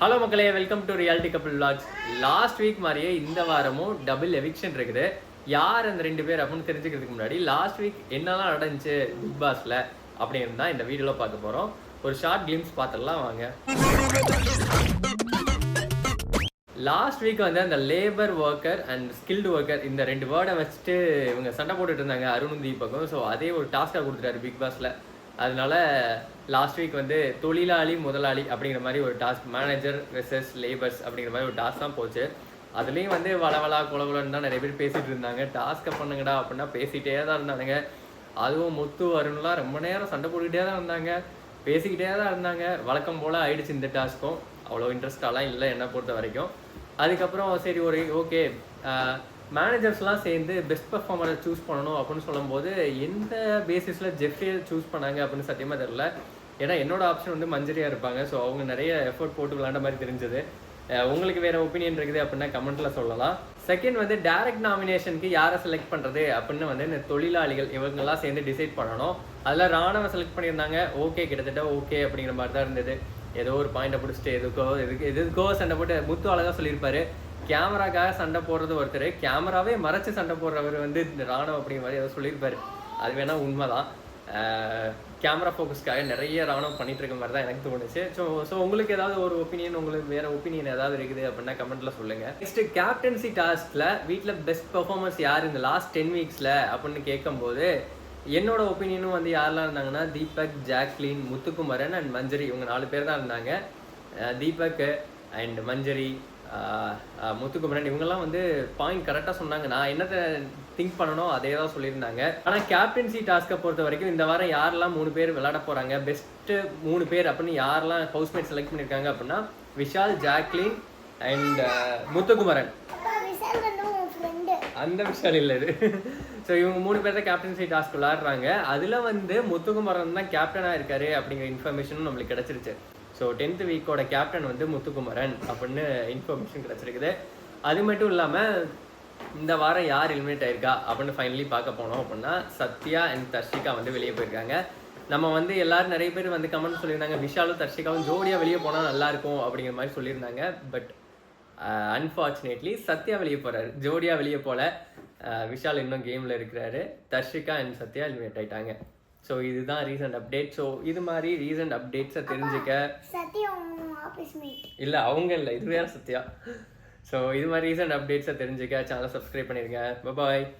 Hello மக்களே welcome to reality couple vlogs last week மாதிரியே இந்த வாரமும் டபுள் எவிக்ஷன் இருக்குது. யார் அந்த ரெண்டு பேர் அப்படின்னு தெரிஞ்சுக்கிறதுக்கு முன்னாடி லாஸ்ட் வீக் என்னெல்லாம் நடந்துச்சு பிக் பாஸில் அப்படின்னு தான் இந்த வீடியோவில் பார்க்க போகிறோம் ஒரு ஷார்ட் கிளிம்ஸ் பார்த்துடலாம் வாங்க. லாஸ்ட் வீக் வந்து அந்த labour worker and skilled worker இந்த ரெண்டு வேர்டை வச்சுட்டு இவங்க சண்டை போட்டுட்டு இருந்தாங்க அருணும் தீபகம் ஸோ அதே ஒரு டாஸ்காக கொடுத்துட்டாரு பிக் பாஸில் அதனால லாஸ்ட் வீக் வந்து தொழிலாளி முதலாளி அப்படிங்கிற மாதிரி ஒரு டாஸ்க் மேனேஜர் வெர்சஸ் லேபர்ஸ் அப்படிங்கிற மாதிரி ஒரு டாஸ்க் தான் போச்சு. அதுலேயும் வந்து வளவலா குளவலன்னு தான் நிறைய பேர் பேசிட்டு இருந்தாங்க. டாஸ்க்கை பண்ணுங்கடா அப்படின்னா பேசிகிட்டே தான் இருந்தானுங்க. அதுவும் முத்து வருண்லாம் ரொம்ப நேரம் சண்டை போட்டுக்கிட்டே தான் இருந்தாங்க. பேசிக்கிட்டே தான் இருந்தாங்க. வழக்கம் போல் ஆயிடுச்சு இந்த டாஸ்க்கும் அவ்வளோ இன்ட்ரெஸ்டாலாம் இல்லை என்னை பொறுத்த வரைக்கும். அதுக்கப்புறம் சரி ஒரு ஓகே மேனேஜர்ஸ்லாம் சேர்ந்து பெஸ்ட் பர்ஃபார்மரை சூஸ் பண்ணணும் அப்படின்னு சொல்லும்போது எந்த பேசிஸில் ஜெஃப்ரியை சூஸ் பண்ணாங்க அப்படின்னு சத்தியமாக தெரில ஏன்னா என்னோட ஆப்ஷன் வந்து மஞ்சரியாக இருப்பாங்க. ஸோ அவங்க நிறைய எஃபோர்ட் போட்டு விளாண்ட மாதிரி தெரிஞ்சது. உங்களுக்கு வேற ஒப்பீனியன் இருக்குது அப்படின்னா கமெண்ட்டில் சொல்லலாம். செகண்ட் வந்து டைரக்ட் நாமினேஷனுக்கு யாரை செலக்ட் பண்ணுறது அப்படின்னு வந்து இந்த தொழிலாளிகள் இவங்கெல்லாம் சேர்ந்து டிசைட் பண்ணணும். அதில் ராணுவ செலக்ட் பண்ணியிருந்தாங்க. ஓகே கிட்டத்தட்ட ஓகே அப்படிங்கிற மாதிரி தான் இருந்தது. ஏதோ ஒரு பாயிண்டை பிடிச்சிட்டு எதுக்கோ எதுக்கு எதுக்கோ சண்டை போட்டு முத்து அழகா சொல்லியிருப்பாரு. கேமராக்காக சண்டை போடுறது ஒருத்தர் கேமராவே மறைச்சு சண்டை போடுறவர் வந்து இந்த ராணுவம் அப்படிங்கிற மாதிரி ஏதோ சொல்லியிருப்பாரு. அது வேணால் உண்மைதான். கேமரா ஃபோக்கஸ்க்காக நிறைய ராணுவம் பண்ணிட்டு இருக்க மாதிரி தான் எனக்கு தோணுச்சு. ஸோ ஸோ உங்களுக்கு ஏதாவது ஒரு ஒப்பீனியன் உங்களுக்கு வேற ஒப்பீனியன் ஏதாவது இருக்குது அப்படின்னா கமெண்ட்ல சொல்லுங்க. நெக்ஸ்ட் கேப்டன்சி டாஸ்க்ல வீட்டில் பெஸ்ட் பெர்ஃபார்மன்ஸ் யார் இந்த லாஸ்ட் டென் வீக்ஸ்ல அப்படின்னு கேட்கும்போது என்னோட ஒப்பீனியனும் வந்து யாரெல்லாம் இருந்தாங்கன்னா தீபக் ஜாக்லின் முத்துக்குமரன் அண்ட் மஞ்சரி இவங்க நாலு பேர் தான் இருந்தாங்க. தீபக் அண்ட் மஞ்சரி முத்துக்குமரன் இவங்கெல்லாம் வந்து பாயிண்ட் கரெக்டாக சொன்னாங்க. நான் என்னத்தை திங்க் பண்ணணும் அதே தான் சொல்லியிருந்தாங்க ஆனால் கேப்டன்சி டாஸ்க்கை பொறுத்த வரைக்கும் இந்த வாரம் யாரெல்லாம் மூணு பேர் விளையாட போகிறாங்க பெஸ்ட்டு மூணு பேர் அப்படின்னு யாரெல்லாம் ஹவுஸ்மேட் செலக்ட் பண்ணியிருக்காங்க அப்படின்னா விஷால் ஜாக்லின் அண்ட் முத்துக்குமரன். விஷால் அந்த விஷயம் இல்லை இது. ஸோ இவங்க மூணு பேர் தான் கேப்டன்சி டாஸ்க் விளாடுறாங்க அதில் வந்து முத்துக்குமரன் தான் கேப்டனாக இருக்காரு அப்படிங்கிற இன்ஃபர்மேஷனும் நம்மளுக்கு கிடச்சிருச்சு. ஸோ டென்த் வீக்கோட கேப்டன் வந்து முத்துக்குமரன் அப்படின்னு இன்ஃபர்மேஷன் கிடச்சிருக்குது. அது மட்டும் இல்லாமல் இந்த வாரம் யார் எலிமினேட் ஆயிருக்கா அப்படின்னு ஃபைனலி பார்க்க போனோம் அப்படின்னா சத்யா அண்ட் தர்ஷிகா வந்து வெளியே போயிருக்காங்க. நம்ம வந்து எல்லாரும் நிறைய பேர் வந்து கமெண்ட் சொல்லியிருந்தாங்க விஷாலும் தர்ஷிகாவும் ஜோடியாக வெளியே போனால் நல்லாயிருக்கும் அப்படிங்கிற மாதிரி சொல்லியிருந்தாங்க. பட் அன்ஃபார்ச்சுனேட்லி uh, சத்யா வெளியே போகிறாரு ஜோடியாக வெளியே போல uh, விஷால் இன்னும் கேமில் இருக்கிறாரு. தர்ஷிகா அண்ட் சத்யா எலிமினேட் ஆயிட்டாங்க. ஸோ இதுதான் ரீசன்ட் அப்டேட் ஸோ இது மாதிரி ரீசன்ட் அப்டேட்ஸை தெரிஞ்சுக்க. இல்லை அவங்க இல்லை. இது வேற சத்யா. ஸோ இது மாதிரி ரீசன்ட் அப்டேட்ஸை தெரிஞ்சுக்க. சேனலை சப்ஸ்கிரைப் பண்ணிருங்க. பாய்